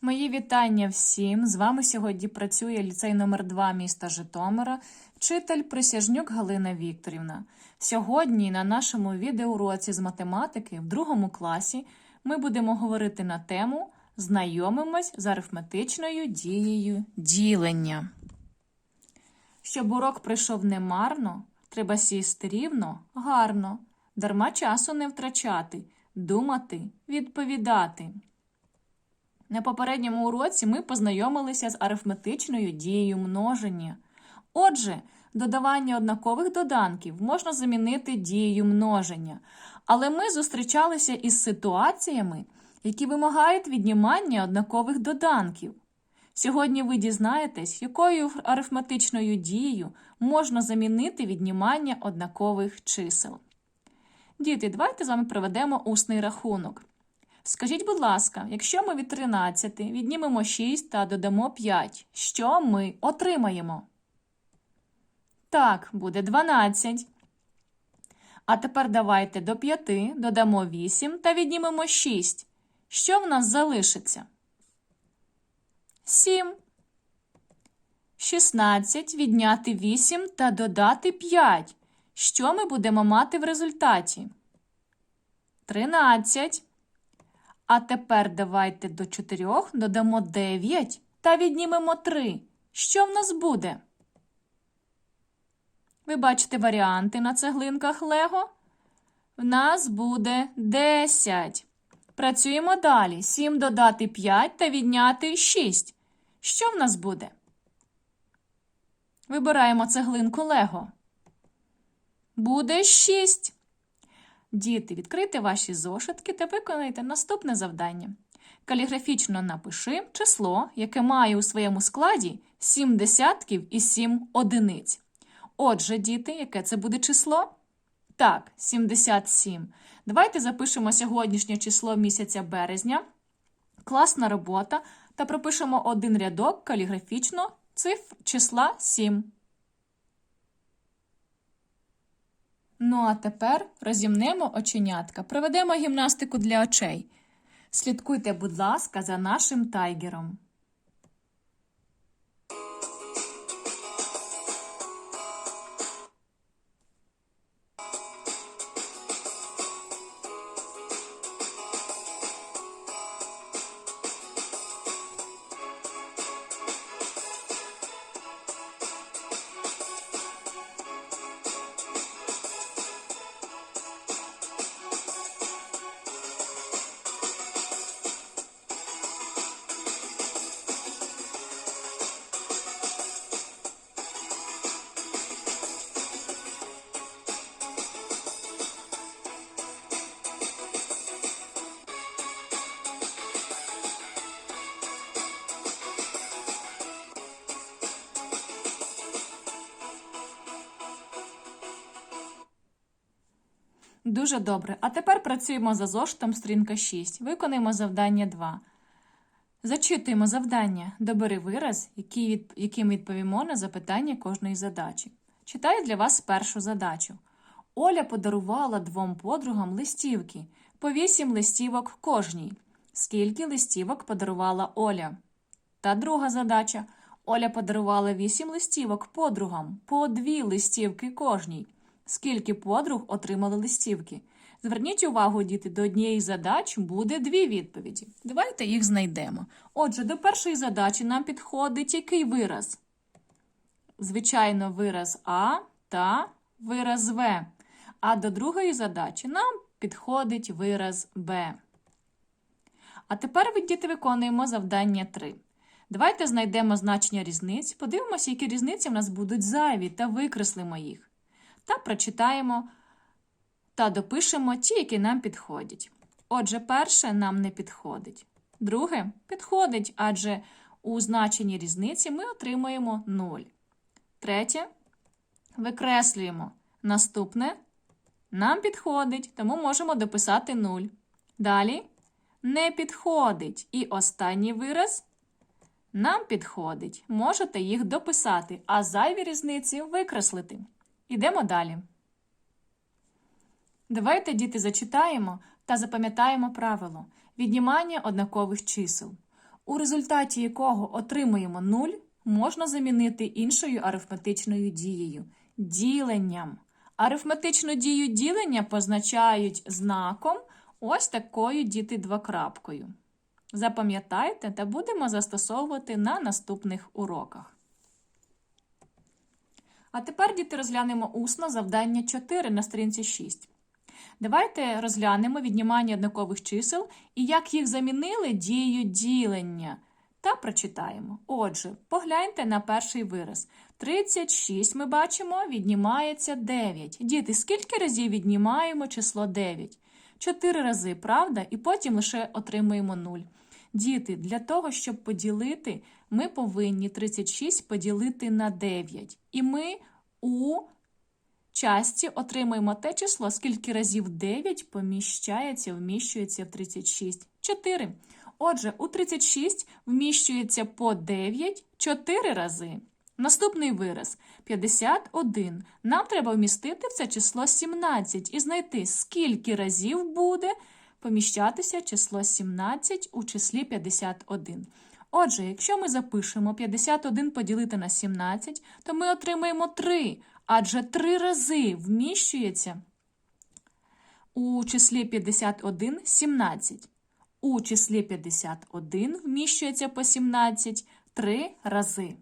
Мої вітання всім. З вами сьогодні працює ліцей номер 2 міста Житомира, вчитель Присяжнюк Галина Вікторівна. Сьогодні на нашому відеоуроці з математики в другому класі ми будемо говорити на тему Знайомимось з арифметичною дією ділення. Щоб урок прийшов немарно, треба сісти рівно, гарно, дарма часу не втрачати, думати, відповідати. На попередньому уроці ми познайомилися з арифметичною дією множення. Отже, додавання однакових доданків можна замінити дією множення, але ми зустрічалися із ситуаціями, які вимагають віднімання однакових доданків. Сьогодні ви дізнаєтесь, якою арифметичною дією можна замінити віднімання однакових чисел. Діти, давайте з вами проведемо усний рахунок. Скажіть, будь ласка, якщо ми від 13 віднімемо 6 та додамо 5, що ми отримаємо? Так, буде 12. А тепер давайте до 5 додамо 8 та віднімемо 6. Що в нас залишиться? 7. 16 відняти 8 та додати 5. Що ми будемо мати в результаті? 13. А тепер давайте до 4 додамо 9 та віднімемо 3. Що в нас буде? Ви бачите варіанти на цеглинках Лего? В нас буде 10. Працюємо далі. 7 додати 5 та відняти 6. Що в нас буде? Вибираємо цеглинку Лего. Буде 6. Діти, відкрийте ваші зошитки та виконайте наступне завдання. Каліграфічно напиши число, яке має у своєму складі 7 десятків і 7 одиниць. Отже, діти, яке це буде число? Так, 77. Давайте запишемо сьогоднішнє число місяця березня. Класна робота та пропишемо один рядок каліграфічно цифр числа 7. Ну а тепер розімнемо оченятка, проведемо гімнастику для очей. Слідкуйте, будь ласка, за нашим тайгером. Дуже добре. А тепер працюємо за зошитом сторінка 6. Виконуємо завдання 2. Зачитуємо завдання. Добери вираз, яким відповімо на запитання кожної задачі. Читаю для вас першу задачу. Оля подарувала двом подругам листівки, по вісім листівок кожній. Скільки листівок подарувала Оля? Та друга задача. Оля подарувала вісім листівок подругам, по дві листівки кожній. Скільки подруг отримали листівки? Зверніть увагу, діти, до однієї задач буде дві відповіді. Давайте їх знайдемо. Отже, до першої задачі нам підходить який вираз? Звичайно, вираз А та вираз В. А до другої задачі нам підходить вираз Б. А тепер, ви, діти, виконуємо завдання 3. Давайте знайдемо значення різниць, подивимося, які різниці в нас будуть зайві, та викреслимо їх та прочитаємо та допишемо ті, які нам підходять. Отже, перше нам не підходить. Друге підходить, адже у значенні різниці ми отримуємо 0. Третє викреслюємо. Наступне нам підходить, тому можемо дописати 0. Далі не підходить. І останній вираз нам підходить. Можете їх дописати, а зайві різниці викреслити. Ідемо далі. Давайте, діти, зачитаємо та запам'ятаємо правило віднімання однакових чисел. у результаті якого отримуємо 0, можна замінити іншою арифметичною дією діленням. Арифметичну дію ділення позначають знаком ось такою діти двокрапкою. Запам'ятайте та будемо застосовувати на наступних уроках. А тепер, діти, розглянемо усно завдання 4 на сторінці 6. Давайте розглянемо віднімання однакових чисел і як їх замінили дією ділення. Та прочитаємо. Отже, погляньте на перший вираз. 36 ми бачимо, віднімається 9. Діти, скільки разів віднімаємо число 9? 4 рази, правда? І потім лише отримуємо 0. Діти, для того, щоб поділити, ми повинні 36 поділити на 9. І ми у часті отримаємо те число, скільки разів 9 поміщається, вміщується в 36. 4. Отже, у 36 вміщується по 9 4 рази. Наступний вираз 51. Нам треба вмістити в це число 17 і знайти, скільки разів буде поміщатися число 17 у числі 51. Отже, якщо ми запишемо 51 поділити на 17, то ми отримаємо 3, адже 3 рази вміщується у числі 51 17. У числі 51 вміщується по 17 3 рази.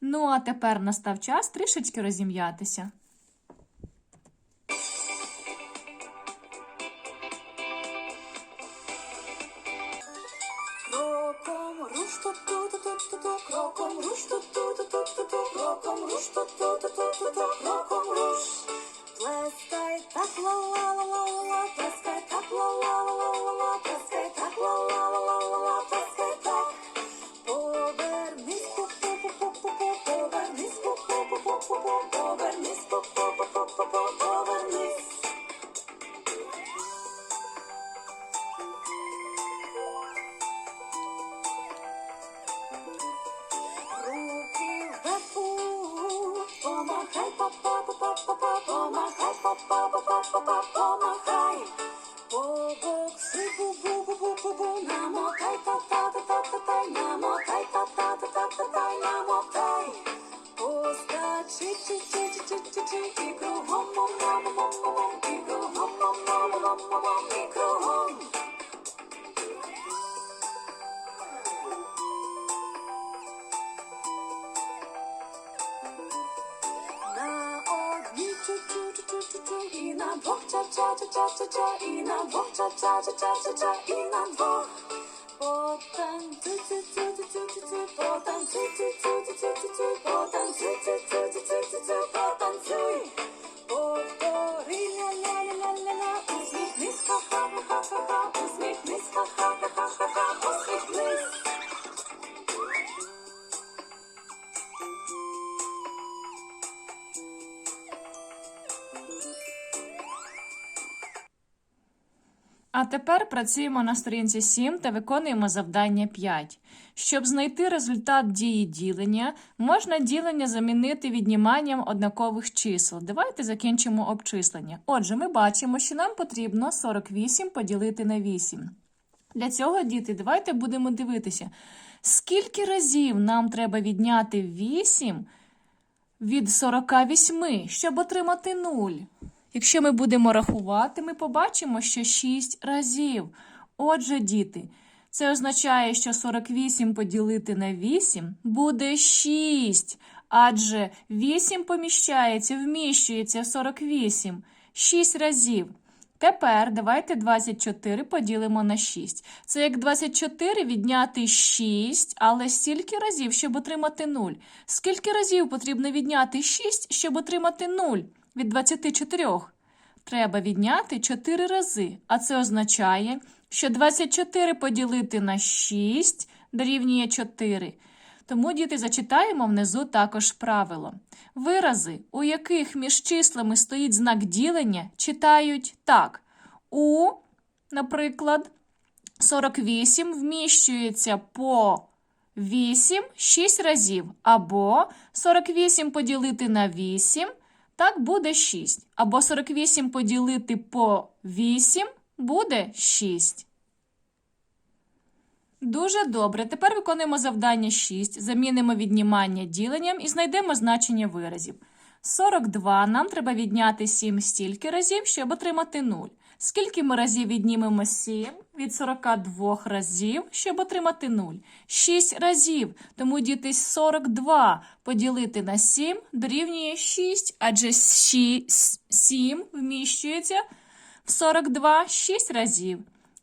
Ну, а тепер настав час трішечки розім'ятися. 就当落空。На двох ча-ча-ча-ча-ча, і на двох ча-ча-ча-ча-ча, і на двох. А тепер працюємо на сторінці 7 та виконуємо завдання 5. Щоб знайти результат дії ділення, можна ділення замінити відніманням однакових чисел. Давайте закінчимо обчислення. Отже, ми бачимо, що нам потрібно 48 поділити на 8. Для цього, діти, давайте будемо дивитися, скільки разів нам треба відняти 8 від 48, щоб отримати 0. Якщо ми будемо рахувати, ми побачимо, що 6 разів. Отже, діти, це означає, що 48 поділити на 8 буде 6. Адже 8 поміщається, вміщується в 48. 6 разів. Тепер давайте 24 поділимо на 6. Це як 24 відняти 6, але стільки разів, щоб отримати 0. Скільки разів потрібно відняти 6, щоб отримати 0 від 24? Треба відняти 4 рази, а це означає, що 24 поділити на 6 дорівнює 4. Тому, діти, зачитаємо внизу також правило. Вирази, у яких між числами стоїть знак ділення, читають так. У, наприклад, 48 вміщується по 8 6 разів. Або 48 поділити на 8, так буде 6. Або 48 поділити по 8 буде 6. Дуже добре. Тепер виконуємо завдання 6. Замінимо віднімання діленням і знайдемо значення виразів. 42 нам треба відняти 7 стільки разів, щоб отримати 0. Скільки ми разів віднімемо 7 від 42 разів, щоб отримати 0? 6 разів. Тому діти 42 поділити на 7 дорівнює 6, адже 7 вміщується в 42 6 разів.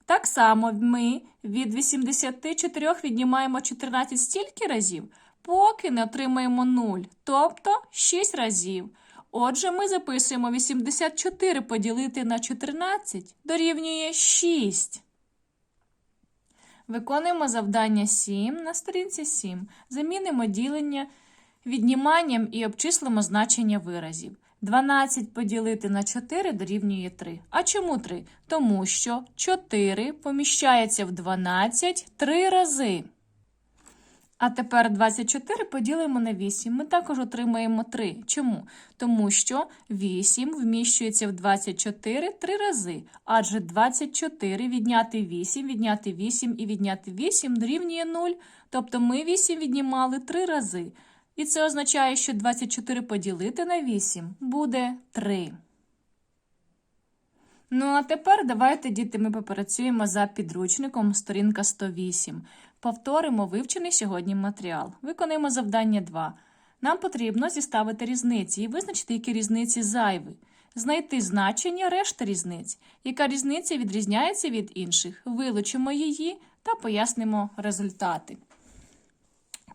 Так само ми від 84 віднімаємо 14 стільки разів, поки не отримаємо 0, тобто 6 разів. Отже, ми записуємо 84 поділити на 14 дорівнює 6. Виконуємо завдання 7 на сторінці 7. Замінимо ділення відніманням і обчислимо значення виразів. 12 поділити на 4 дорівнює 3. А чому 3? Тому що 4 поміщається в 12 3 рази. А тепер 24 поділимо на 8. Ми також отримаємо 3. Чому? Тому що 8 вміщується в 24 3 рази. Адже 24 відняти 8, відняти 8 і відняти 8 дорівнює 0. Тобто ми 8 віднімали 3 рази. І це означає, що 24 поділити на 8 буде 3. Ну, а тепер давайте, діти, ми попрацюємо за підручником сторінка 108. Повторимо вивчений сьогодні матеріал. Виконаємо завдання 2. Нам потрібно зіставити різниці і визначити, які різниці зайві. Знайти значення решти різниць. Яка різниця відрізняється від інших. Вилучимо її та пояснимо результати.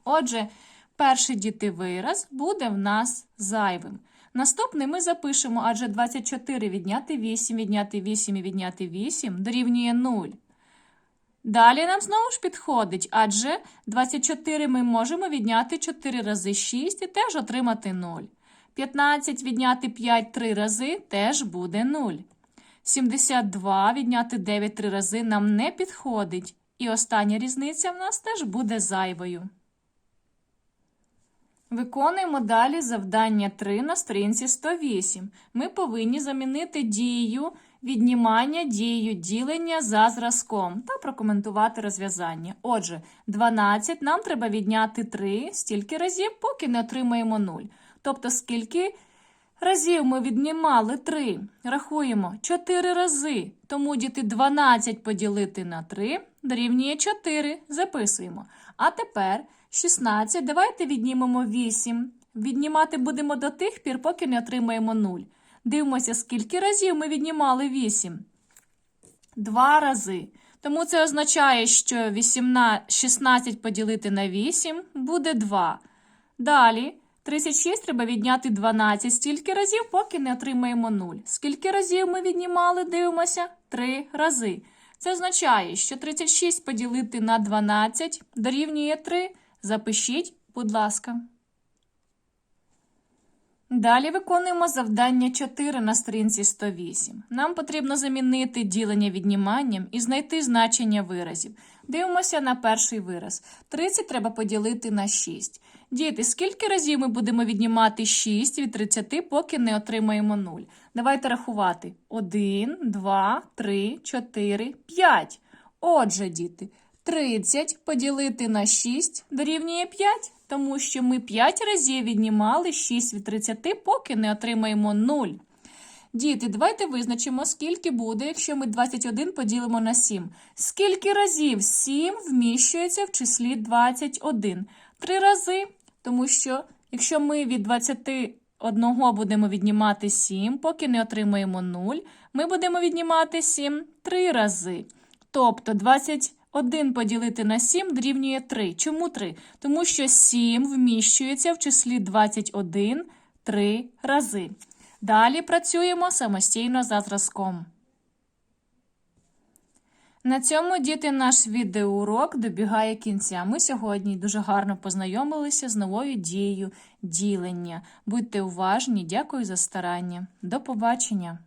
Отже, перший діти вираз буде в нас зайвим. Наступний ми запишемо, адже 24 відняти 8, відняти 8 і відняти 8 дорівнює 0. Далі нам знову ж підходить, адже 24 ми можемо відняти 4 рази 6 і теж отримати 0. 15 відняти 5 3 рази теж буде 0. 72 відняти 9 3 рази нам не підходить. І остання різниця в нас теж буде зайвою. Виконуємо далі завдання 3 на сторінці 108. Ми повинні замінити дію віднімання дією ділення за зразком та прокоментувати розв'язання. Отже, 12 нам треба відняти 3 стільки разів, поки не отримаємо 0. Тобто, скільки разів ми віднімали 3? Рахуємо 4 рази. Тому діти 12 поділити на 3 дорівнює 4. Записуємо. А тепер 16. Давайте віднімемо 8. Віднімати будемо до тих пір, поки не отримаємо 0. Дивимося, скільки разів ми віднімали 8. Два рази. Тому це означає, що 18, 16 поділити на 8 буде 2. Далі 36 треба відняти 12 стільки разів, поки не отримаємо 0. Скільки разів ми віднімали, дивимося? 3 рази. Це означає, що 36 поділити на 12 дорівнює 3. Запишіть, будь ласка. Далі виконуємо завдання 4 на сторінці 108. Нам потрібно замінити ділення відніманням і знайти значення виразів. Дивимося на перший вираз. 30 треба поділити на 6. Діти, скільки разів ми будемо віднімати 6 від 30, поки не отримаємо 0? Давайте рахувати. 1, 2, 3, 4, 5. Отже, діти, 30 поділити на 6 дорівнює 5, тому що ми 5 разів віднімали 6 від 30, поки не отримаємо 0. Діти, давайте визначимо, скільки буде, якщо ми 21 поділимо на 7. Скільки разів 7 вміщується в числі 21? Три рази, тому що якщо ми від 21 будемо віднімати 7, поки не отримаємо 0, ми будемо віднімати 7 три рази. Тобто 21 поділити на 7 дорівнює 3. Чому 3? Тому що 7 вміщується в числі 21 3 рази. Далі працюємо самостійно за зразком. На цьому діти наш відеоурок добігає кінця. Ми сьогодні дуже гарно познайомилися з новою дією ділення. Будьте уважні, дякую за старання. До побачення!